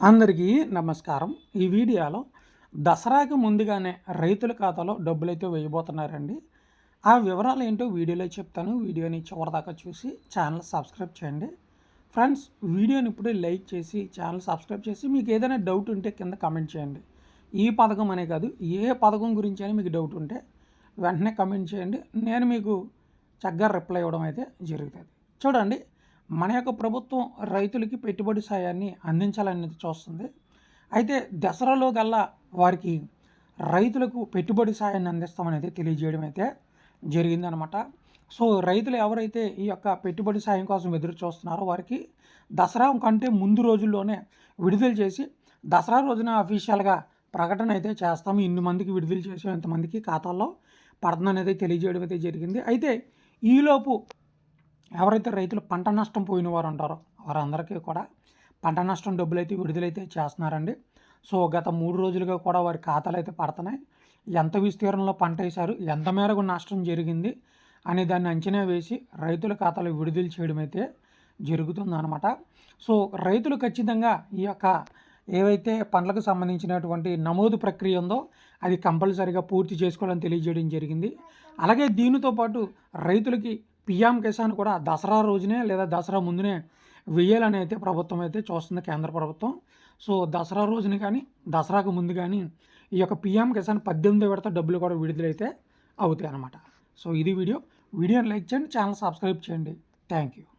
అందరికీ నమస్కారం. ఈ వీడియోలో దసరాకి ముందుగానే రైతుల ఖాతాలో డబ్బులైతే వేయబోతున్నారండి. ఆ వివరాలు ఏంటో వీడియోలో చెప్తాను. వీడియోని చివరిదాకా చూసి ఛానల్ సబ్స్క్రైబ్ చేయండి. ఫ్రెండ్స్ వీడియోని ఇప్పుడు లైక్ చేసి ఛానల్ సబ్స్క్రైబ్ చేసి మీకు ఏదైనా డౌట్ ఉంటే కింద కమెంట్ చేయండి. ఈ పథకం అనే కాదు ఏ పథకం గురించి అని మీకు డౌట్ ఉంటే వెంటనే కమెంట్ చేయండి. నేను మీకు చక్కగా రిప్లై ఇవ్వడం అయితే జరుగుతుంది. చూడండి మన యొక్క ప్రభుత్వం రైతులకి పెట్టుబడి సాయాన్ని అందించాలనేది చూస్తుంది. అయితే దసరాలో గల్లా వారికి రైతులకు పెట్టుబడి సాయాన్ని అందిస్తామనేది తెలియజేయడం అయితే జరిగిందనమాట. సో రైతులు ఎవరైతే ఈ యొక్క పెట్టుబడి సాయం కోసం ఎదురు చూస్తున్నారో వారికి దసరా కంటే ముందు రోజుల్లోనే విడుదల చేసి దసరా రోజున అఫీషియల్గా ప్రకటన అయితే చేస్తాము. ఇన్ని మందికి విడుదల చేసే ఇంతమందికి ఖాతాల్లో పడుతుందనేది తెలియజేయడం అయితే జరిగింది. అయితే ఈలోపు ఎవరైతే రైతులు పంట నష్టం పోయిన వారు ఉంటారో వారందరికీ కూడా పంట నష్టం డబ్బులు అయితే విడుదలైతే చేస్తున్నారండి. సో గత మూడు రోజులుగా కూడా వారి ఖాతాలు అయితే పడుతున్నాయి. ఎంత విస్తీర్ణంలో పంట వేశారు ఎంత మేరకు నష్టం జరిగింది అనే దాన్ని అంచనా వేసి రైతుల ఖాతాలు విడుదల చేయడం అయితే జరుగుతుందన్నమాట. సో రైతులు ఖచ్చితంగా ఈ యొక్క ఏవైతే పండ్లకు సంబంధించినటువంటి నమోదు ప్రక్రియ ఉందో అది కంపల్సరీగా పూర్తి చేసుకోవాలని తెలియజేయడం జరిగింది. అలాగే దీనితో పాటు రైతులకి పిఎం కిసాన్ కూడా దసరా రోజునే లేదా దసరా ముందునే వెయ్యాలని అయితే ప్రభుత్వం అయితే చూస్తుంది కేంద్ర ప్రభుత్వం. సో దసరా రోజున కానీ దసరాకు ముందు కానీ ఈ యొక్క పిఎం కిసాన్ పద్దెనిమిది విడత డబ్బులు కూడా విడుదలైతే అవుతాయి అన్నమాట సో ఇది వీడియో. వీడియోని లైక్ చేయండి ఛానల్ సబ్స్క్రైబ్ చేయండి. Thank you